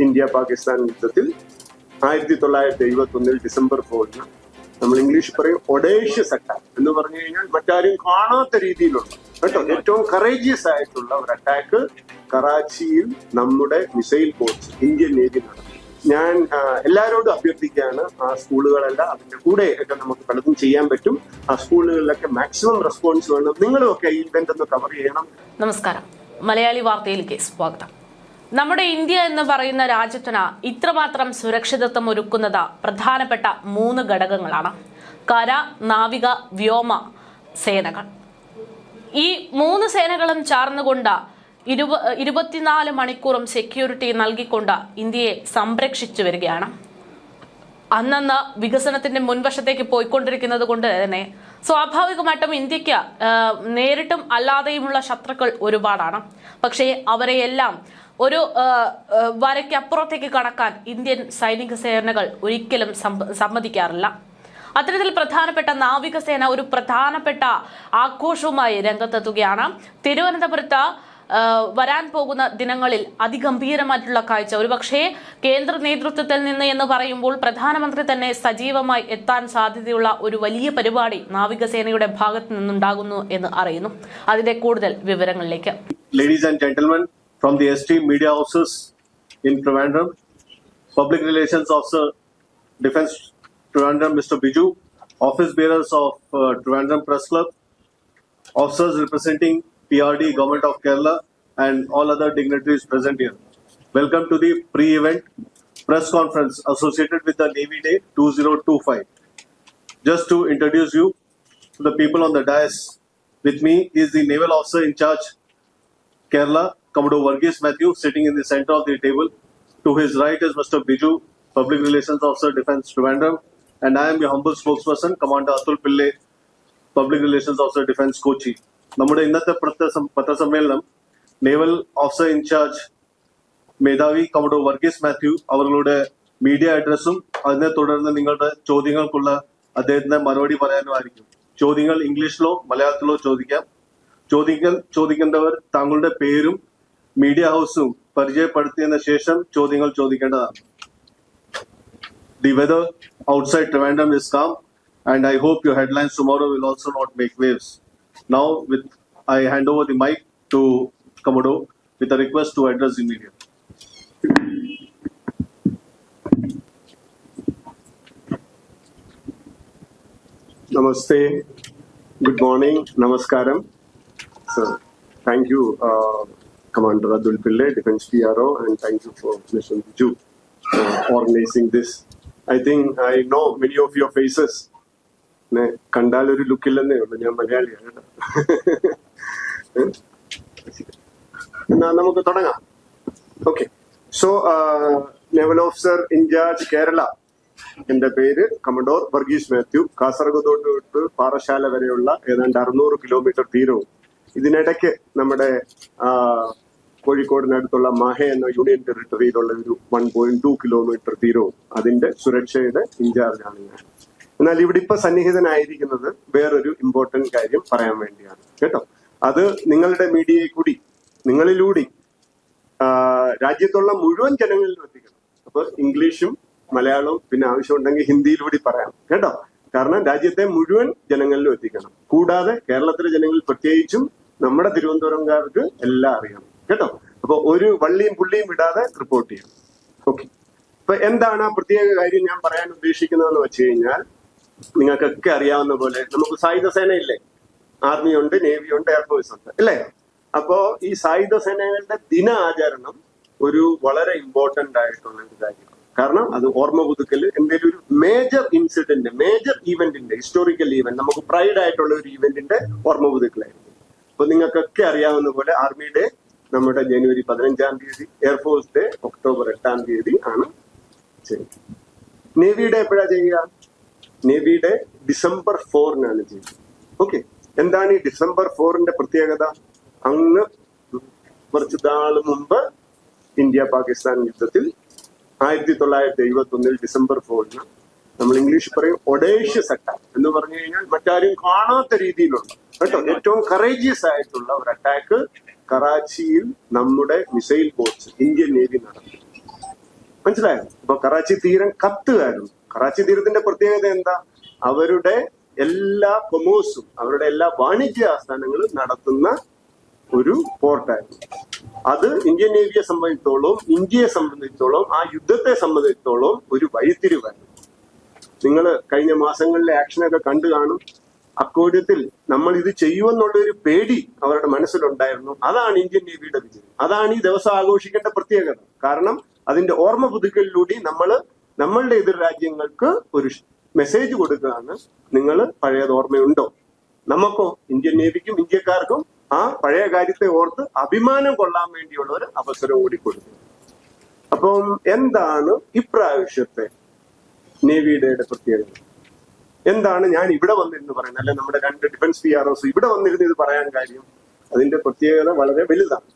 India Pakistan യുദ്ധത്തിൽ ആയിരത്തി തൊള്ളായിരത്തി എഴുപത്തി ഒന്നിൽ ഡിസംബർ ഫോറിന് നമ്മൾ ഇംഗ്ലീഷ് പറയും ഒഡേഷ്യ അറ്റാക്ക് എന്ന് പറഞ്ഞു കഴിഞ്ഞാൽ മറ്റാരും കാണാത്ത രീതിയിലുള്ള കേട്ടോ ഏറ്റവും കറേജിയസ് ആയിട്ടുള്ള ഒരു അറ്റാക്ക് കറാച്ചിയിൽ നമ്മുടെ മിസൈൽ ഫോഴ്സ് ഇന്ത്യൻ നേവി നടന്നു ഞാൻ എല്ലാവരോടും അഭ്യർത്ഥിക്കുകയാണ് ആ സ്കൂളുകളെല്ലാം അതിന്റെ കൂടെ ഒക്കെ നമുക്ക് പലതും ചെയ്യാൻ പറ്റും. ആ സ്കൂളുകളിലൊക്കെ മാക്സിമം റെസ്പോൺസ് വേണം. നിങ്ങളും ഒക്കെ ഈ ഇവന്റ് ഒന്ന് കവർ ചെയ്യണം. നമസ്കാരം. മലയാളി വാർത്തയിലേക്ക് സ്വാഗതം. നമ്മുടെ ഇന്ത്യ എന്ന് പറയുന്ന രാജ്യത്തിന് ഇത്രമാത്രം സുരക്ഷിതത്വം ഒരുക്കുന്നത് പ്രധാനപ്പെട്ട മൂന്ന് ഘടകങ്ങളാണ്. കര നാവിക വ്യോമ സേനകൾ. ഈ മൂന്ന് സേനകളും ചാർന്നുകൊണ്ട് ഇരുപ ഇരുപത്തിനാല് മണിക്കൂറും സെക്യൂരിറ്റി നൽകിക്കൊണ്ട് ഇന്ത്യയെ സംരക്ഷിച്ചു വരികയാണ്. അന്നന്ന് വികസനത്തിന്റെ മുൻവശത്തേക്ക് പോയിക്കൊണ്ടിരിക്കുന്നത് കൊണ്ട് തന്നെ സ്വാഭാവികമായിട്ടും ഇന്ത്യയ്ക്ക് നേരിട്ടും അല്ലാതെയുമുള്ള ശത്രുക്കൾ ഒരുപാടാണ്. പക്ഷേ അവരെയെല്ലാം ഒരു വരയ്ക്കപ്പുറത്തേക്ക് കടക്കാൻ ഇന്ത്യൻ സൈനിക സേനകൾ ഒരിക്കലും സമ്മ- സമ്മതിക്കാറില്ല. അത്തരത്തിൽ പ്രധാനപ്പെട്ട നാവികസേന ഒരു പ്രധാനപ്പെട്ട ആഘോഷവുമായി രംഗത്തെത്തുകയാണ്. തിരുവനന്തപുരത്ത് വരാൻ പോകുന്ന ദിനങ്ങളിൽ അതിഗംഭീരമായിട്ടുള്ള കാഴ്ച. ഒരുപക്ഷേ കേന്ദ്ര നേതൃത്വത്തിൽ നിന്ന് എന്ന് പറയുമ്പോൾ പ്രധാനമന്ത്രി തന്നെ സജീവമായി എത്താൻ സാധ്യതയുള്ള ഒരു വലിയ പരിപാടി നാവികസേനയുടെ ഭാഗത്ത് നിന്നുണ്ടാകുന്നു എന്ന് അറിയുന്നു. അതിന്റെ കൂടുതൽ വിവരങ്ങളിലേക്ക്. Ladies and gentlemen from the esteemed media houses in Trivandrum, Public Relations Officer, Defense Trivandrum, Mr. Biju, office bearers of uh, Trivandrum Press Club, officers representing PRD, Government of Kerala, and all other dignitaries present here. Welcome to the pre-event press conference associated with the Navy Day 2025. Just to introduce you to the people on the dais, with me is the naval officer in charge Kerala, Commodore Varghese Matthew, sitting in the center of the table. To his right is Mr. Biju, Public Relations Officer, Defense Trivandrum, and I am your humble spokesperson, Commander Atul Pillay, Public Relations Officer, Defense Kochi. നമ്മുടെ ഇന്നത്തെ പത്രസമ്മേളനം naval officer in charge മേധാവി കമഡോ വർഗീസ് മാത്യു അവരുടെ media അഡ്രസ്സും അതിനെ തുടർന്ന് നിങ്ങളുടെ ചോദ്യങ്ങൾക്കുള്ള അദ്ദേഹത്തിന്റെ മറുപടി പറയാനുമായിരിക്കും ചോദ്യങ്ങൾ ഇംഗ്ലീഷിലോ മലയാളത്തിലോ ചോദിക്കാം ചോദിക്കൽ ചോദിക്കേണ്ടവർ താങ്കളുടെ പേരും മീഡിയ ഹൗസും പരിചയപ്പെടുത്തിയതിനു ശേഷം ചോദ്യങ്ങൾ ചോദിക്കേണ്ടതാണ് the weather outside Trivandrum is calm and I hope your headlines tomorrow will also not make waves now with I hand over the mike to commodore with a request to address the media Namaste. Good morning. Namaskaram. So, thank you, uh, Commander Adul Pillai, Defense PRO, and thank you for Mission Ju for organizing this. I think I know many of your faces. കണ്ടാൽ ഒരു ലുക്കില്ലെന്നേ ഉള്ളൂ ഞാൻ മലയാളിയാണ്. എന്നാ നമുക്ക് തുടങ്ങാം. Okay so level officer incharge Kerala എന്റെ പേര് കമഡോർ വർഗീസ് മാത്യു. കാസർഗോഡ് തൊട്ട് പാറശാല വരെയുള്ള ഏതാണ്ട് അറുന്നൂറ് കിലോമീറ്റർ തീരവും ഇതിനിടയ്ക്ക് നമ്മുടെ കോഴിക്കോടിനടുത്തുള്ള മാഹെ എന്ന യൂണിയൻ ടെറിട്ടറിയിലുള്ള ഒരു വൺ പോയിന്റ് ടു കിലോമീറ്റർ തീരവും അതിന്റെ സുരക്ഷയുടെ ഇൻചാർജാണ് ഞാൻ. എന്നാൽ ഇവിടെ ഇപ്പൊ സന്നിഹിതനായിരിക്കുന്നത് വേറൊരു ഇമ്പോർട്ടന്റ് കാര്യം പറയാൻ വേണ്ടിയാണ്. കേട്ടോ? അത് നിങ്ങളുടെ മീഡിയയെ കൂടി നിങ്ങളിലൂടെ രാജ്യത്തുള്ള മുഴുവൻ ജനങ്ങളിലും എത്തിക്കണം. അപ്പൊ ഇംഗ്ലീഷും മലയാളവും പിന്നെ ആവശ്യമുണ്ടെങ്കിൽ ഹിന്ദിയിലൂടെ പറയാം. കേട്ടോ? കാരണം രാജ്യത്തെ മുഴുവൻ ജനങ്ങളിലും എത്തിക്കണം. കൂടാതെ കേരളത്തിലെ ജനങ്ങളിൽ പ്രത്യേകിച്ചും നമ്മുടെ തിരുവനന്തപുരംകാർക്ക് എല്ലാം അറിയണം. കേട്ടോ? അപ്പൊ ഒരു വള്ളിയും പുള്ളിയും വിടാതെ റിപ്പോർട്ട് ചെയ്യണം. ഓക്കെ ഇപ്പൊ എന്താണ് ആ പ്രത്യേക കാര്യം ഞാൻ പറയാൻ ഉദ്ദേശിക്കുന്നതെന്ന് വെച്ച് കഴിഞ്ഞാൽ നിങ്ങൾക്കൊക്കെ അറിയാവുന്ന പോലെ നമുക്ക് സായുധ സേന ഇല്ലേ ആർമി ഉണ്ട് നേവി ഉണ്ട്. എയർഫോഴ്സ് ഉണ്ട് അല്ലേ? അപ്പോ ഈ സായുധ സേനകളുടെ ദിന ആചരണം ഒരു വളരെ ഇമ്പോർട്ടന്റ് ആയിട്ടുള്ള ഒരു കാര്യമാണ്. കാരണം അത് ഓർമ്മ പുതുക്കൽ എന്തെങ്കിലും ഒരു മേജർ ഇൻസിഡന്റ് മേജർ ഈവന്റിന്റെ ഹിസ്റ്റോറിക്കൽ ഈവന്റ് നമുക്ക് പ്രൈഡ് ആയിട്ടുള്ള ഒരു ഈവന്റിന്റെ ഓർമ്മ പുതുക്കലായിരുന്നു. അപ്പൊ നിങ്ങൾക്കൊക്കെ അറിയാവുന്ന പോലെ ആർമി ഡേ നമ്മുടെ ജനുവരി പതിനഞ്ചാം തീയതി എയർഫോഴ്സ് ഡേ ഒക്ടോബർ എട്ടാം തീയതി ആണ് ചെയ്യുന്നത് ഡേ എപ്പോഴാ ചെയ്യുക? നേവി ഡേ ഡിസംബർ ഫോറിനാണ് ചെയ്യുന്നത് ഓക്കെ എന്താണ് ഈ ഡിസംബർ ഫോറിന്റെ പ്രത്യേകത? അങ്ങ് കുറച്ച് നാൾ മുമ്പ് ഇന്ത്യ പാകിസ്ഥാൻ യുദ്ധത്തിൽ ആയിരത്തി തൊള്ളായിരത്തി എഴുപത്തി ഒന്നിൽ ഡിസംബർ ഫോറിന് നമ്മൾ ഇംഗ്ലീഷ് പറയും ഒഡേഷ്യ സട്ട എന്ന് പറഞ്ഞു കഴിഞ്ഞാൽ മറ്റാരും കാണാത്ത രീതിയിലുള്ള കേട്ടോ ഏറ്റവും കറേജിയസ് ആയിട്ടുള്ള ഒരു അറ്റാക്ക് കറാച്ചിയിൽ നമ്മുടെ മിസൈൽ ബോട്ട്സ് ഇന്ത്യൻ നേവി നടത്തി. മനസ്സിലായോ? അപ്പൊ കറാച്ചി തീരം കത്തുകയായിരുന്നു കറാച്ചി തീരത്തിന്റെ പ്രത്യേകത എന്താ? അവരുടെ എല്ലാ കൊമേഴ്സും അവരുടെ എല്ലാ വാണിജ്യ ആസ്ഥാനങ്ങളും നടത്തുന്ന ഒരു പോർട്ടായിരുന്നു. അത് ഇന്ത്യൻ നേവിയെ സംബന്ധിച്ചോളം ഇന്ത്യയെ സംബന്ധിച്ചോളം ആ യുദ്ധത്തെ സംബന്ധിച്ചോളം ഒരു വഴിത്തിരിവായിരുന്നു. നിങ്ങൾ കഴിഞ്ഞ മാസങ്ങളിലെ ആക്ഷനൊക്കെ കണ്ടു കാണും. അക്കോര്യത്തിൽ നമ്മൾ ഇത് ചെയ്യുമെന്നുള്ള ഒരു പേടി അവരുടെ മനസ്സിലുണ്ടായിരുന്നു. അതാണ് ഇന്ത്യൻ നേവിയുടെ വിജയം. അതാണ് ഈ ദിവസം ആഘോഷിക്കേണ്ട പ്രത്യേകത. കാരണം അതിന്റെ ഓർമ്മ പുതുക്കലിലൂടെ നമ്മൾ നമ്മളുടെ എതിർ രാജ്യങ്ങൾക്ക് ഒരു മെസ്സേജ് കൊടുക്കുകയാണ്. നിങ്ങൾ പഴയത് ഓർമ്മയുണ്ടോ? നമുക്കോ ഇന്ത്യൻ നേവിക്കും ഇന്ത്യക്കാർക്കും ആ പഴയ കാര്യത്തെ ഓർത്ത് അഭിമാനം കൊള്ളാൻ വേണ്ടിയുള്ള ഒരു അവസരം കൂടി അപ്പം എന്താണ് ഇപ്രാവശ്യത്തെ നേവിയുടെ പ്രത്യേകത? എന്താണ് ഞാൻ ഇവിടെ വന്നിരുന്ന് പറയുന്നത്? അല്ലെ നമ്മുടെ രണ്ട് ഡിഫൻസ് പി ആർ ഒസ് ഇവിടെ വന്നിരുന്ന് ഇത് പറയാൻ കാര്യം? അതിന്റെ പ്രത്യേകത വളരെ വലുതാണ്.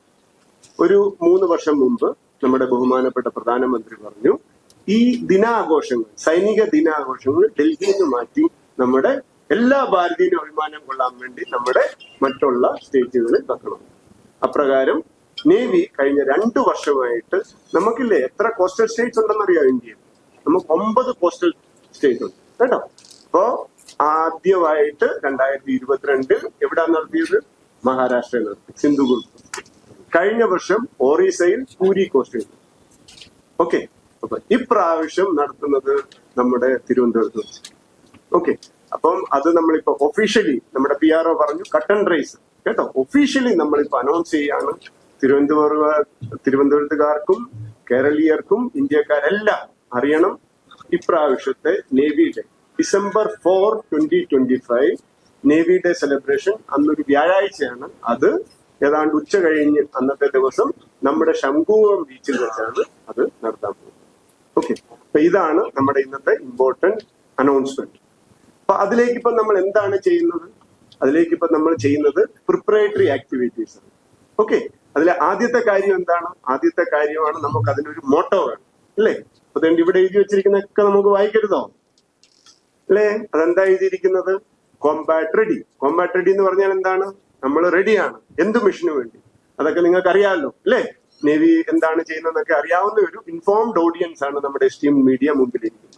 ഒരു മൂന്ന് വർഷം മുമ്പ് നമ്മുടെ ബഹുമാനപ്പെട്ട പ്രധാനമന്ത്രി പറഞ്ഞു ഈ ദിനാഘോഷങ്ങൾ സൈനിക ദിനാഘോഷങ്ങൾ ഡൽഹിയിൽ നിന്ന് മാറ്റി നമ്മുടെ എല്ലാ ഭാരതീയ അഭിമാനം കൊള്ളാൻ വേണ്ടി നമ്മുടെ മറ്റുള്ള സ്റ്റേറ്റുകളിൽ വെക്കണം. അപ്രകാരം നേവി കഴിഞ്ഞ രണ്ടു വർഷമായിട്ട് നമുക്കില്ലേ എത്ര കോസ്റ്റൽ സ്റ്റേറ്റ്സ് ഉണ്ടെന്നറിയാം ഇന്ത്യയിൽ? നമുക്ക് ഒമ്പത് കോസ്റ്റൽ സ്റ്റേറ്റ് ഉണ്ട്. കേട്ടോ? അപ്പോ ആദ്യമായിട്ട് രണ്ടായിരത്തി ഇരുപത്തിരണ്ടിൽ എവിടെ നടത്തിയത്? മഹാരാഷ്ട്രയിൽ നടത്തി സിന്ധുദുർഗ് കഴിഞ്ഞ വർഷം ഒറീസയിൽ പൂരി കോസ്റ്റിൽ ഓക്കെ. അപ്പൊ ഇപ്രാവശ്യം നടത്തുന്നത് നമ്മുടെ തിരുവനന്തപുരത്ത് ഓക്കെ. അപ്പം അത് നമ്മളിപ്പോ ഒഫീഷ്യലി നമ്മുടെ പി ആർ ഒ പറഞ്ഞു കട്ടൺ റേസ് കേട്ടോ? ഒഫീഷ്യലി നമ്മളിപ്പോ അനൗൺസ് ചെയ്യാണ് തിരുവനന്തപുരം തിരുവനന്തപുരത്തുകാർക്കും കേരളീയർക്കും ഇന്ത്യക്കാരെല്ലാം അറിയണം ഇപ്രാവശ്യത്തെ navy day December four twenty twenty five navy day celebration. അന്നൊരു വ്യാഴാഴ്ചയാണ് അത്. ഏതാണ്ട് ഉച്ച കഴിഞ്ഞ് അന്നത്തെ ദിവസം നമ്മുടെ ശംഖുവം ബീച്ചിൽ വെച്ചാണ് അത് നടത്താൻ പോകുന്നത്. ഓക്കെ അപ്പൊ ഇതാണ് നമ്മുടെ ഇന്നത്തെ ഇമ്പോർട്ടന്റ് അനൗൺസ്മെന്റ് അപ്പൊ അതിലേക്ക് ഇപ്പൊ നമ്മൾ എന്താണ് ചെയ്യുന്നത്? അതിലേക്ക് ഇപ്പൊ നമ്മൾ ചെയ്യുന്നത് പ്രിപ്പറേറ്ററി ആക്ടിവിറ്റീസ് ആണ്. ഓക്കെ അതിലെ ആദ്യത്തെ കാര്യം എന്താണ്? ആദ്യത്തെ കാര്യമാണ് നമുക്ക് അതിനൊരു മോട്ടോ വേണം. അല്ലേ? അപ്പൊ ഇവിടെ എഴുതി വെച്ചിരിക്കുന്നൊക്കെ നമുക്ക് വായിക്കരുതോ? അല്ലേ അതെന്താ എഴുതിയിരിക്കുന്നത്? കോമ്പാറ്റ് റെഡി കോമ്പാറ്റ് റെഡി എന്ന് പറഞ്ഞാൽ എന്താണ്? നമ്മൾ റെഡിയാണ് എന്ത് മിഷന് വേണ്ടി? അതൊക്കെ നിങ്ങൾക്ക് അറിയാമല്ലോ അല്ലേ നേവി എന്താണ് ചെയ്യുന്നതെന്നൊക്കെ അറിയാവുന്ന ഒരു ഇൻഫോംഡ് ഓഡിയൻസ് ആണ് നമ്മുടെ എസ്റ്റീം മീഡിയ മുമ്പിലിരിക്കുന്നത്.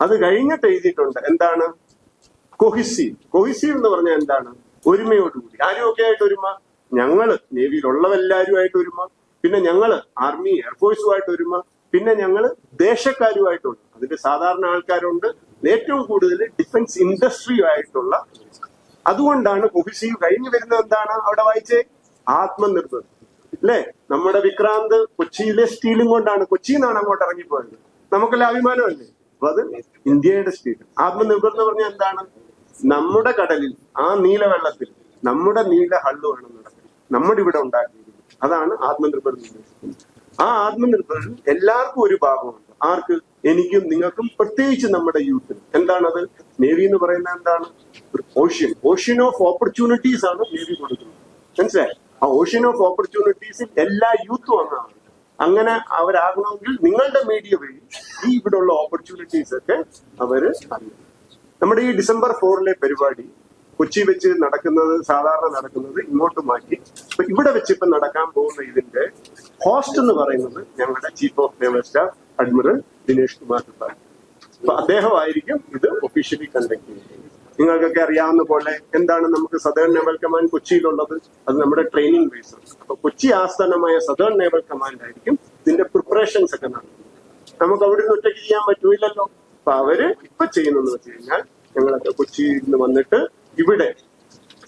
അത് കഴിഞ്ഞിട്ട് എഴുതിയിട്ടുണ്ട് എന്താണ്? കൊഹിസീവ് കൊഹിസീവ് എന്ന് പറഞ്ഞാൽ എന്താണ്? ഒരുമയോടുകൂടി. ആരുമൊക്കെ ആയിട്ട് ഒരുമ? ഞങ്ങൾ. നേവിയിലുള്ളവരെല്ലാവരുമായിട്ട് ഒരുമ. പിന്നെ ഞങ്ങൾ. ആർമി എയർഫോഴ്സുമായിട്ട് ഒരുമ. പിന്നെ ഞങ്ങൾ ദേശക്കാരുമായിട്ടുണ്ട് അതിന്റെ സാധാരണ ആൾക്കാരുണ്ട്. ഏറ്റവും കൂടുതൽ ഡിഫൻസ് ഇൻഡസ്ട്രിയുമായിട്ടുള്ള അതുകൊണ്ടാണ് കൊഹിസീവ് കഴിഞ്ഞു വരുന്നത് എന്താണ് അവിടെ വായിച്ചേ? ആത്മനിർഭർ. അല്ലേ? നമ്മുടെ വിക്രാന്ത് കൊച്ചിയിലെ സ്റ്റീലും കൊണ്ടാണ്. കൊച്ചിയിൽ നിന്നാണ് അങ്ങോട്ട് ഇറങ്ങിപ്പോയത്. നമുക്കെല്ലാം അഭിമാനമല്ലേ? അപ്പൊ അത് ഇന്ത്യയുടെ സ്റ്റീൽ. ആത്മനിർഭർ എന്ന് പറഞ്ഞാൽ എന്താണ്? നമ്മുടെ കടലിൽ ആ നീലവെള്ളത്തിൽ നമ്മുടെ നീല ഹള്ളു വേണം നടക്കുന്നത്. നമ്മുടെ ഇവിടെ ഉണ്ടാക്കിയിരിക്കുന്നത്. അതാണ് ആത്മനിർഭർ എന്ന് ആ ആത്മനിർഭറിൽ എല്ലാവർക്കും ഒരു ഭാഗമുണ്ട്. ആർക്ക്? എനിക്കും നിങ്ങൾക്കും പ്രത്യേകിച്ച് നമ്മുടെ യൂത്തിന് എന്താണത്? നേവി എന്ന് പറയുന്നത് എന്താണ്? ഓഷ്യൻ ഓഷ്യൻ ഓഫ് ഓപ്പർച്യൂണിറ്റീസ് ആണ് നേവി കൊടുക്കുന്നത്. മനസ്സിലായി? ആ ഓഷ്യൻ ഓഫ് ഓപ്പർച്യൂണിറ്റീസിൽ എല്ലാ യൂത്തും അങ്ങാണ് അങ്ങനെ അവരാകണമെങ്കിൽ നിങ്ങളുടെ മീഡിയ വഴി ഈ ഇവിടെയുള്ള ഓപ്പർച്യൂണിറ്റീസ് ഒക്കെ അവർ നമ്മുടെ ഈ ഡിസംബർ ഫോറിലെ പരിപാടി കൊച്ചി വെച്ച് നടക്കുന്നത് സാധാരണ നടക്കുന്നത് ഇങ്ങോട്ട് മാറ്റി. ഇവിടെ വെച്ച് ഇപ്പൊ നടക്കാൻ പോകുന്ന ഇതിന്റെ ഹോസ്റ്റ് എന്ന് പറയുന്നത് ഞങ്ങളുടെ chief of naval staff admiral Dinesh Kumar Tripathi അപ്പൊ അദ്ദേഹമായിരിക്കും ഇത് ഒഫീഷ്യലി കണ്ടക്ട് ചെയ്യുന്നത്. നിങ്ങൾക്കൊക്കെ അറിയാവുന്ന പോലെ എന്താണ് നമുക്ക് സദേൺ നേവൽ കമാൻഡ് കൊച്ചിയിലുള്ളത്? അത് നമ്മുടെ ട്രെയിനിങ് ബേസ് അപ്പൊ കൊച്ചി ആസ്ഥാനമായ സദേൺ നേവൽ കമാൻഡ് ആയിരിക്കും ഇതിന്റെ പ്രിപ്പറേഷൻസ് ഒക്കെ നടത്തുന്നത്. നമുക്ക് അവിടെ നിന്ന് ഒറ്റയ്ക്ക് ചെയ്യാൻ പറ്റൂലല്ലോ അപ്പൊ അവർ ഇപ്പൊ ചെയ്യുന്നതെന്ന് വെച്ച് കഴിഞ്ഞാൽ ഞങ്ങളൊക്കെ കൊച്ചിയിൽ നിന്ന് വന്നിട്ട് ഇവിടെ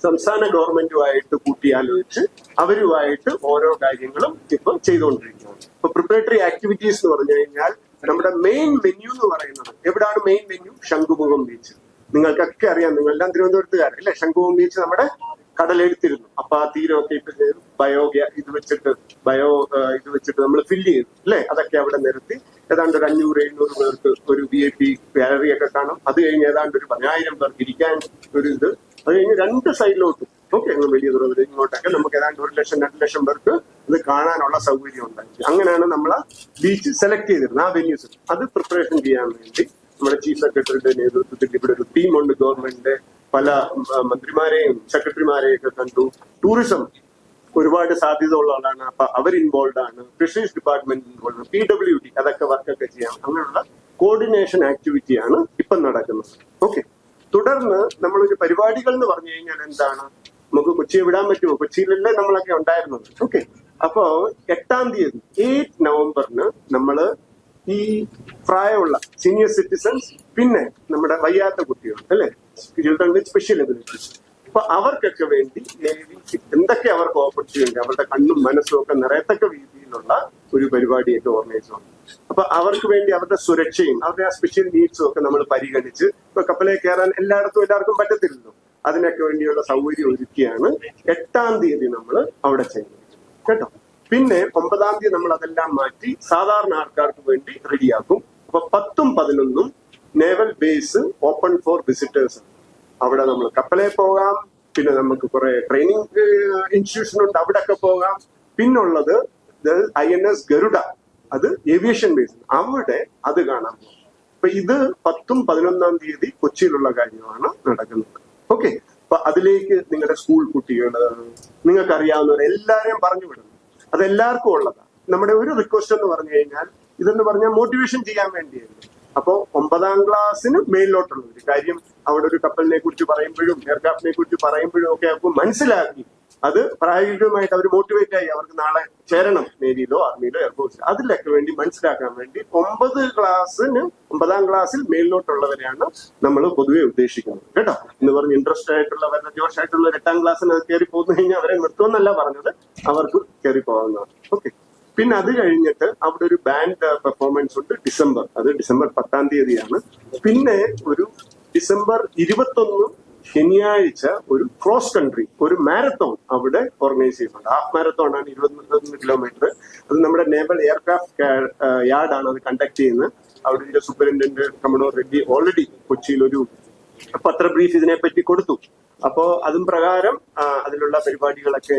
സംസ്ഥാന ഗവൺമെന്റുമായിട്ട് കൂട്ടിയാലോചിച്ച് അവരുമായിട്ട് ഓരോ കാര്യങ്ങളും ഇപ്പൊ ചെയ്തുകൊണ്ടിരിക്കുകയാണ്. ഇപ്പൊ പ്രിപ്പറേറ്ററി ആക്ടിവിറ്റീസ് എന്ന് പറഞ്ഞു കഴിഞ്ഞാൽ നമ്മുടെ മെയിൻ മെന്യു എന്ന് പറയുന്നത് എവിടാണ് മെയിൻ മെന്യു ശംഖുമുഖം ബീച്ച് നിങ്ങൾക്കൊക്കെ അറിയാം നിങ്ങളെല്ലാം തിരുവനന്തപുരത്തുകാരൻ അല്ലെ? ശംഖുമുഖം ബീച്ച് നമ്മുടെ കടലെടുത്തിരുന്നു. അപ്പൊ ആ തീരമൊക്കെ ഇപ്പൊ ബയോ ഇത് വെച്ചിട്ട് ബയോ ഇത് വെച്ചിട്ട് നമ്മൾ ഫില്ല് ചെയ്തു അല്ലെ? അതൊക്കെ അവിടെ നിരത്തി. ഏതാണ്ട് ഒരു അഞ്ഞൂറ് എഴുന്നൂറ് പേർക്ക് ഒരു വി ഐ പി ഗാലറി ഒക്കെ കാണും. അത് കഴിഞ്ഞ് ഏതാണ്ട് ഒരു പതിനായിരം പേർക്ക് ഇരിക്കാൻ ഒരു ഇത് അത് കഴിഞ്ഞ് രണ്ട് സൈഡിലോട്ടും. ഓക്കെ അങ്ങ് വലിയ ദൂരം ഇങ്ങോട്ടൊക്കെ നമുക്ക് ഏതാണ്ട് ഒരു ലക്ഷം രണ്ട് ലക്ഷം പേർക്ക് ഇത് കാണാനുള്ള സൗകര്യം ഉണ്ടാക്കി അങ്ങനെയാണ് നമ്മൾ ബീച്ച് സെലക്ട് ചെയ്തിരുന്നത് ആ വെന്യൂസ് അത് പ്രിപ്പറേഷൻ ചെയ്യാൻ വേണ്ടി നമ്മുടെ ചീഫ് സെക്രട്ടറിയുടെ നേതൃത്വത്തിൽ ഇവിടെ ഒരു ടീമുണ്ട് ഗവൺമെന്റിന്റെ പല മന്ത്രിമാരെയും സെക്രട്ടറിമാരെയും ഒക്കെ കണ്ടു. ടൂറിസം ഒരുപാട് സാധ്യത ഉള്ള ആളാണ് അപ്പൊ അവർ ഇൻവോൾവ് ആണ്. ഫിഷറീസ് ഡിപ്പാർട്ട്മെന്റ് ഇൻവോൾവ് ആണ്. പി ഡബ്ല്യു ഡി അതൊക്കെ വർക്കൊക്കെ ചെയ്യാം. അങ്ങനെയുള്ള കോർഡിനേഷൻ ആക്ടിവിറ്റിയാണ് ഇപ്പം നടക്കുന്നത്. ഓക്കെ തുടർന്ന് നമ്മളൊരു പരിപാടികൾ എന്ന് പറഞ്ഞു കഴിഞ്ഞാൽ എന്താണ്? നമുക്ക് കൊച്ചിയെ വിടാൻ പറ്റുമോ? കൊച്ചിയിലല്ലേ നമ്മളൊക്കെ ഉണ്ടായിരുന്നത്. ഓക്കെ അപ്പോ എട്ടാം തീയതി എയ്റ്റ് നവംബറിന് നമ്മൾ ഈ പ്രായമുള്ള സീനിയർ സിറ്റിസൺസ് പിന്നെ നമ്മുടെ വയ്യാത്ത കുട്ടികൾ അല്ലെ? ചിൽഡ്രൻ വിത്ത് സ്പെഷ്യൽ എബിലിറ്റീസ് അപ്പൊ അവർക്കൊക്കെ വേണ്ടി നേവി എന്തൊക്കെ അവർക്ക് ഓപ്പർച്യൂണിറ്റി അവരുടെ കണ്ണും മനസ്സും ഒക്കെ നിറയത്തക്ക രീതിയിലുള്ള ഒരു പരിപാടിയൊക്കെ ഓർഗനൈസ് ചെയ്യണം അപ്പൊ അവർക്ക് വേണ്ടി അവരുടെ സുരക്ഷയും അവരുടെ ആ സ്പെഷ്യൽ നീഡ്സും ഒക്കെ നമ്മൾ പരിഗണിച്ച് ഇപ്പൊ കപ്പലിൽ കയറാൻ എല്ലായിടത്തും എല്ലാവർക്കും പറ്റത്തില്ലല്ലോ. അതിനൊക്കെ വേണ്ടിയുള്ള സൗകര്യം ഒരുക്കിയാണ് എട്ടാം തീയതി നമ്മൾ അവിടെ ചെയ്യുന്നത് കേട്ടോ? പിന്നെ ഒമ്പതാം തീയതി നമ്മൾ അതെല്ലാം മാറ്റി സാധാരണ ആൾക്കാർക്ക് വേണ്ടി റെഡിയാക്കും. അപ്പൊ പത്തും പതിനൊന്നും naval base open for visitors അവിടെ നമ്മൾ കപ്പലെ പോകാം പിന്നെ നമുക്ക് കുറെ ട്രെയിനിങ് ഇൻസ്റ്റിറ്റ്യൂഷൻ ഉണ്ട് അവിടെയൊക്കെ പോകാം. പിന്നുള്ളത് ഐ എൻ എസ് ഗരുഡ. അത് ഏവിയേഷൻ ബേസ് അവിടെ അത് കാണാൻ അപ്പൊ ഇത് പത്തും പതിനൊന്നാം തീയതി കൊച്ചിയിലുള്ള കാര്യമാണ് നടക്കുന്നത്. ഓക്കെ അപ്പൊ അതിലേക്ക് നിങ്ങളുടെ സ്കൂൾ കുട്ടികൾ നിങ്ങൾക്ക് അറിയാവുന്നവർ എല്ലാവരെയും പറഞ്ഞു വിടുന്നു അതെല്ലാവർക്കും ഉള്ളതാണ് നമ്മുടെ ഒരു റിക്വസ്റ്റ് എന്ന് പറഞ്ഞു കഴിഞ്ഞാൽ ഇതെന്ന് പറഞ്ഞാൽ മോട്ടിവേഷൻ ചെയ്യാൻ വേണ്ടിയായിരുന്നു. അപ്പോൾ ഒമ്പതാം ക്ലാസ്സിന് മേലിലോട്ടുള്ളവർ കാര്യം അവിടെ ഒരു കപ്പലിനെ കുറിച്ച് പറയുമ്പോഴും എയർക്രാഫ്റ്റിനെ കുറിച്ച് പറയുമ്പോഴും ഒക്കെ അവർക്ക് മനസ്സിലാക്കി അത് പ്രായോഗികമായിട്ട് അവർ മോട്ടിവേറ്റ് ആയി. അവർക്ക് നാളെ ചേരണം നേവിയിലോ ആർമിയിലോ എയർഫോഴ്സിലോ അതിലൊക്കെ വേണ്ടി മനസ്സിലാക്കാൻ വേണ്ടി ഒമ്പത് ക്ലാസ്സിന് ഒമ്പതാം ക്ലാസ്സിൽ മേലിലോട്ടുള്ളവരെയാണ് നമ്മൾ പൊതുവെ ഉദ്ദേശിക്കുന്നത്. കേട്ടോ? എന്ന് പറഞ്ഞ് ഇൻട്രസ്റ്റ് ആയിട്ടുള്ളവരുടെ ജോഷായിട്ടുള്ള എട്ടാം ക്ലാസ്സിന് കയറി പോന്നു കഴിഞ്ഞാൽ അവരെ നിർത്തുമെന്നല്ല പറഞ്ഞത്. അവർക്ക് കയറി പോകാവുന്നതാണ്. ഓക്കെ പിന്നെ അത് കഴിഞ്ഞിട്ട് അവിടെ ഒരു ബാൻഡ് പെർഫോമൻസ് ഉണ്ട് ഡിസംബർ. അത് ഡിസംബർ പത്താം തീയതിയാണ്. പിന്നെ ഒരു ഡിസംബർ ഇരുപത്തൊന്ന് ശനിയാഴ്ച ഒരു ക്രോസ് കൺട്രി ഒരു മാരത്തോൺ അവിടെ ഓർഗനൈസ് ചെയ്യുന്നുണ്ട് ഹാഫ് മാരത്തോൺ ആണ് ഇരുപത്തൊന്ന് കിലോമീറ്റർ അത് നമ്മുടെ നേവൽ എയർക്രാഫ്റ്റ് യാർഡാണ് അത് കണ്ടക്ട് ചെയ്യുന്നത്. അവിടെ ഇതിന്റെ സൂപ്രണ്ടന്റ് കമഡോർ റെഡ്ഡി ഓൾറെഡി കൊച്ചിയിൽ ഒരു പത്ര ബ്രീഫ് ഇതിനെപ്പറ്റി കൊടുത്തു. അപ്പോ അതും പ്രകാരം അതിലുള്ള പരിപാടികളൊക്കെ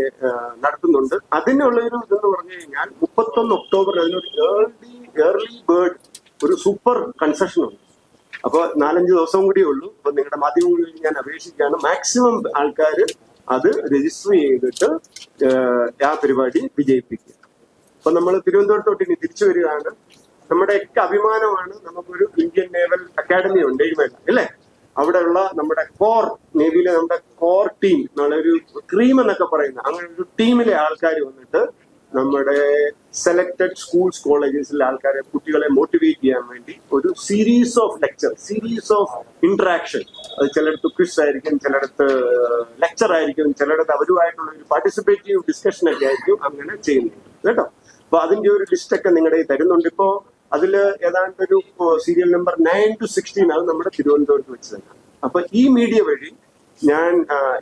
നടത്തുന്നുണ്ട്. അതിനുള്ള ഒരു ഇതെന്ന് പറഞ്ഞു കഴിഞ്ഞാൽ മുപ്പത്തൊന്ന് ഒക്ടോബർ അതിനൊരു ഏർലി ഏർലി ബേർഡ് ഒരു സൂപ്പർ കൺസെഷൻ ഉണ്ട്. അപ്പൊ നാലഞ്ച് ദിവസം കൂടിയേ ഉള്ളൂ. അപ്പൊ നിങ്ങളുടെ മാധ്യമങ്ങളിൽ ഞാൻ അപേക്ഷിക്കുകയാണ്. മാക്സിമം ആൾക്കാർ അത് രജിസ്റ്റർ ചെയ്തിട്ട് ആ പരിപാടി വിജയിപ്പിക്കുക. അപ്പൊ നമ്മൾ തിരുവനന്തപുരത്തോട്ട് ഇനി തിരിച്ചു വരികയാണ്. നമ്മുടെയൊക്കെ അഭിമാനമാണ് നമുക്കൊരു ഇന്ത്യൻ നേവൽ അക്കാഡമി ഉണ്ട് എഴുമേല അല്ലേ? അവിടെയുള്ള നമ്മുടെ കോർ നേവിയിലെ നമ്മുടെ കോർ ടീം ഒരു ക്രീം എന്നൊക്കെ പറയുന്ന അങ്ങനെ ഒരു ടീമിലെ ആൾക്കാർ വന്നിട്ട് നമ്മുടെ സെലക്ടഡ് സ്കൂൾസ് കോളേജസിലെ ആൾക്കാരെ കുട്ടികളെ മോട്ടിവേറ്റ് ചെയ്യാൻ വേണ്ടി ഒരു series of lecture series of interaction അത് ചിലയിടത്ത് ക്വിസ് ആയിരിക്കും ചിലയിടത്ത് ലെക്ചർ ആയിരിക്കും ചിലയിടത്ത് അവരുമായിട്ടുള്ള ഒരു പാർട്ടിസിപ്പേറ്റീവ് ഡിസ്കഷൻ ഒക്കെ ആയിരിക്കും അങ്ങനെ ചെയ്യുന്നത്. കേട്ടോ? അപ്പൊ അതിന്റെ ഒരു ലിസ്റ്റ് ഒക്കെ നിങ്ങളുടെ തരുന്നുണ്ട്. ഇപ്പോ അതിൽ ഏതാണ്ട് ഒരു serial number nine two sixteen ആണ് നമ്മുടെ തിരുവനന്തപുരത്ത് വെച്ച് തന്നെ അപ്പൊ ഈ മീഡിയ വഴി ഞാൻ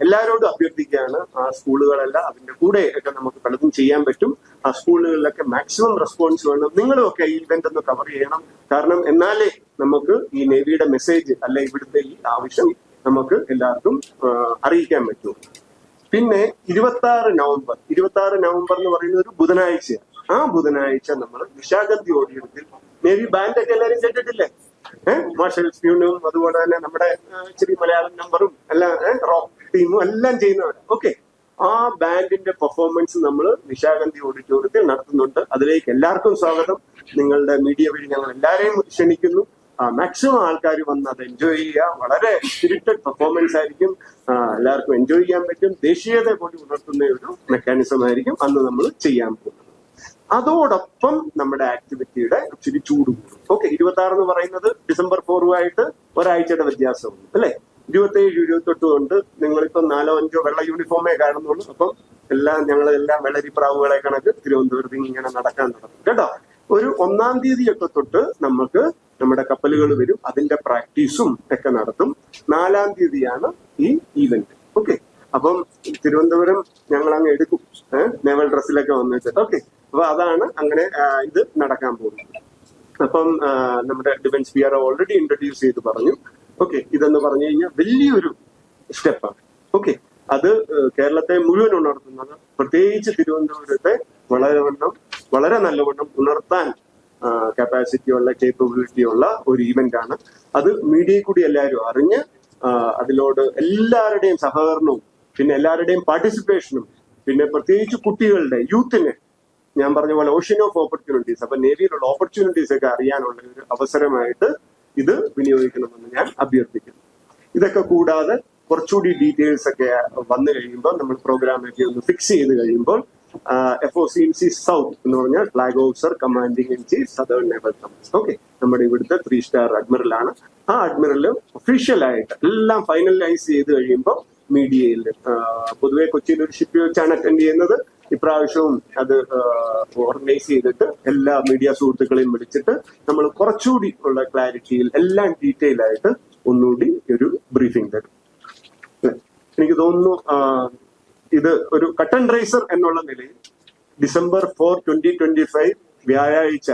എല്ലാവരോടും അഭ്യർത്ഥിക്കുകയാണ് ആ സ്കൂളുകളെല്ലാം അതിന്റെ കൂടെ ഒക്കെ നമുക്ക് പലതും ചെയ്യാൻ പറ്റും. ആ സ്കൂളുകളിലൊക്കെ മാക്സിമം റെസ്പോൺസ് വേണം. നിങ്ങളും ഒക്കെ ഈ ഇവന്റ് ഒന്ന് കവർ ചെയ്യണം. കാരണം എന്നാലേ നമുക്ക് ഈ നേവിയുടെ മെസ്സേജ് അല്ലെ ഇവിടുത്തെ ഈ ആവശ്യം നമുക്ക് എല്ലാവർക്കും അറിയിക്കാൻ പറ്റും. പിന്നെ ഇരുപത്തി ആറ് നവംബർ. ഇരുപത്തി ആറ് നവംബർ എന്ന് പറയുന്ന ഒരു ബുധനാഴ്ച ആ ബുധനാഴ്ച നമ്മൾ നിശാഗന്ധി ഓഡിയൻസിൽ നേവി ബാൻഡ് ഒക്കെ എല്ലാവരും കേട്ടിട്ടില്ലേ? മാർഷൽ സ്പ്യൂണും അതുപോലെ തന്നെ നമ്മുടെ ഇച്ചിരി മലയാളം നമ്പറും എല്ലാം റോക്ക് ടീമും എല്ലാം ചെയ്യുന്നവരാണ് ഓക്കെ ആ ബാൻഡിന്റെ പെർഫോമൻസ് നമ്മൾ നിശാഗന്ധി ഓഡിറ്റോറിയത്തിൽ നടത്തുന്നുണ്ട്. അതിലേക്ക് എല്ലാവർക്കും സ്വാഗതം. നിങ്ങളുടെ മീഡിയ വഴി ഞങ്ങൾ എല്ലാവരെയും ക്ഷണിക്കുന്നു. മാക്സിമം ആൾക്കാർ വന്ന് അത് എൻജോയ് ചെയ്യുക. വളരെ സ്പിരിറ്റഡ് പെർഫോമൻസ് ആയിരിക്കും. എല്ലാവർക്കും എൻജോയ് ചെയ്യാൻ പറ്റും. ദേശീയത കൂടി ഉണർത്തുന്ന ഒരു മെക്കാനിസം ആയിരിക്കും അന്ന് നമ്മൾ ചെയ്യാൻ പോകുന്നത്. അതോടൊപ്പം നമ്മുടെ ആക്ടിവിറ്റിയുടെ ഇച്ചിരി ചൂട് കൂടും. ഓക്കെ ഇരുപത്തി ആറ് എന്ന് പറയുന്നത് ഡിസംബർ ഫോറുമായിട്ട് ഒരാഴ്ചയുടെ വ്യത്യാസമുണ്ട് അല്ലെ? ഇരുപത്തി ഏഴ് ഇരുപത്തെട്ട് കൊണ്ട് നിങ്ങളിപ്പോ നാലോ അഞ്ചോ വെള്ള യൂണിഫോമേ കാണുന്നുള്ളൂ. അപ്പം എല്ലാം ഞങ്ങൾ എല്ലാം വെള്ളരിപ്രാവുകളെ കണക്ക് തിരുവനന്തപുരത്ത് ഇങ്ങനെ നടക്കാൻ നടക്കും കേട്ടോ? ഒരു ഒന്നാം തീയതിയൊക്കെ തൊട്ട് നമുക്ക് നമ്മുടെ കപ്പലുകൾ വരും അതിന്റെ പ്രാക്ടീസും ഒക്കെ നടത്തും. നാലാം തീയതിയാണ് ഈ ഈവന്റ് ഓക്കെ അപ്പം തിരുവനന്തപുരം ഞങ്ങൾ അങ്ങ് എടുക്കും. നേവൽ ഡ്രസ്സിലൊക്കെ വന്നു വെച്ചാൽ ഓക്കെ. അപ്പൊ അതാണ് അങ്ങനെ ഇത് നടക്കാൻ പോകുന്നത്. അപ്പം നമ്മുടെ defence P R already introduce ചെയ്ത് പറഞ്ഞു. ഓക്കെ. ഇതെന്ന് പറഞ്ഞു കഴിഞ്ഞാൽ വലിയൊരു സ്റ്റെപ്പാണ്. ഓക്കെ. അത് കേരളത്തെ മുഴുവൻ ഉണർത്തുന്നത് പ്രത്യേകിച്ച് തിരുവനന്തപുരത്തെ വളരെ വണ്ണം വളരെ നല്ലവണ്ണം ഉണർത്താൻ കപ്പാസിറ്റിയുള്ള കേപ്പബിലിറ്റി ഉള്ള ഒരു ഈവന്റ് ആണ്. അത് മീഡിയയിൽ കൂടി എല്ലാവരും അറിഞ്ഞ് അതിലോട് എല്ലാവരുടെയും സഹകരണവും പിന്നെ എല്ലാവരുടെയും പാർട്ടിസിപ്പേഷനും പിന്നെ പ്രത്യേകിച്ച് കുട്ടികളുടെ യൂത്തിന് ഞാൻ പറഞ്ഞ പോലെ ഓഷ്യൻ ഓഫ് ഓപ്പർച്യൂണിറ്റീസ് അപ്പൊ നേവിയിലുള്ള ഓപ്പർച്യൂണിറ്റീസ് ഒക്കെ അറിയാനുള്ള ഒരു അവസരമായിട്ട് ഇത് വിനിയോഗിക്കണമെന്ന് ഞാൻ അഭ്യർത്ഥിക്കുന്നു. ഇതൊക്കെ കൂടാതെ കുറച്ചുകൂടി ഡീറ്റെയിൽസ് ഒക്കെ വന്നു കഴിയുമ്പോൾ നമ്മൾ പ്രോഗ്രാം ഒക്കെ ഒന്ന് ഫിക്സ് ചെയ്ത് കഴിയുമ്പോൾ F O C M C south എന്ന് പറഞ്ഞാൽ flag officer commanding in chief southern naval command okay നമ്മുടെ ഇവിടുത്തെ ത്രീ സ്റ്റാർ അഡ്മിറൽ ആണ്. ആ അഡ്മിറൽ ഒഫീഷ്യൽ ആയിട്ട് എല്ലാം ഫൈനലൈസ് ചെയ്ത് കഴിയുമ്പോൾ മീഡിയയിൽ പൊതുവെ കൊച്ചിയിൽ ഒരു ഷിപ്പ് വെച്ചാണ് അറ്റൻഡ് ചെയ്യുന്നത്. ഇപ്രാവശ്യവും അത് ഓർഗനൈസ് ചെയ്തിട്ട് എല്ലാ മീഡിയ സുഹൃത്തുക്കളെയും വിളിച്ചിട്ട് നമ്മൾ കുറച്ചുകൂടി ഉള്ള ക്ലാരിറ്റിയിൽ എല്ലാം ഡീറ്റെയിൽ ആയിട്ട് ഒന്നുകൂടി ഒരു ബ്രീഫിംഗ് തരും. എനിക്ക് തോന്നുന്നു ഇത് ഒരു കട്ടൺ റൈസർ എന്നുള്ള നിലയിൽ December four twenty twenty five വ്യാഴാഴ്ച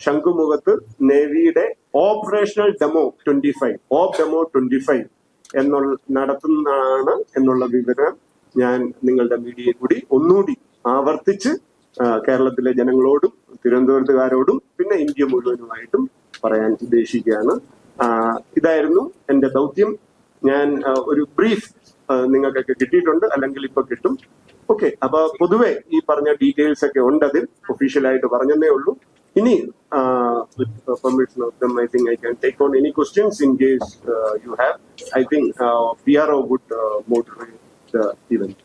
ശംഖുമുഖത്ത് നേവിയുടെ operational demo twenty five op demo twenty five എന്നുള്ള നടത്തുന്നതാണ് എന്നുള്ള വിവരം ഞാൻ നിങ്ങളുടെ മീഡിയയിൽ കൂടി ഒന്നുകൂടി ആവർത്തിച്ച് കേരളത്തിലെ ജനങ്ങളോടും തിരുവനന്തപുരത്തുകാരോടും പിന്നെ ഇന്ത്യ മുഴുവനുമായിട്ടും പറയാൻ ഉദ്ദേശിക്കുകയാണ്. ഇതായിരുന്നു എന്റെ ദൗത്യം. ഞാൻ ഒരു ബ്രീഫ് നിങ്ങൾക്കൊക്കെ കിട്ടിയിട്ടുണ്ട് അല്ലെങ്കിൽ ഇപ്പൊ കിട്ടും. ഓക്കെ അപ്പൊ പൊതുവെ ഈ പറഞ്ഞ ഡീറ്റെയിൽസ് ഒക്കെ ഉണ്ട് അതിൽ ഒഫീഷ്യലായിട്ട് പറഞ്ഞതേ ഉള്ളൂ. Any uh, with the permission of them, I think I can take on any questions in case uh, you have. I think uh, would uh, moderate the event.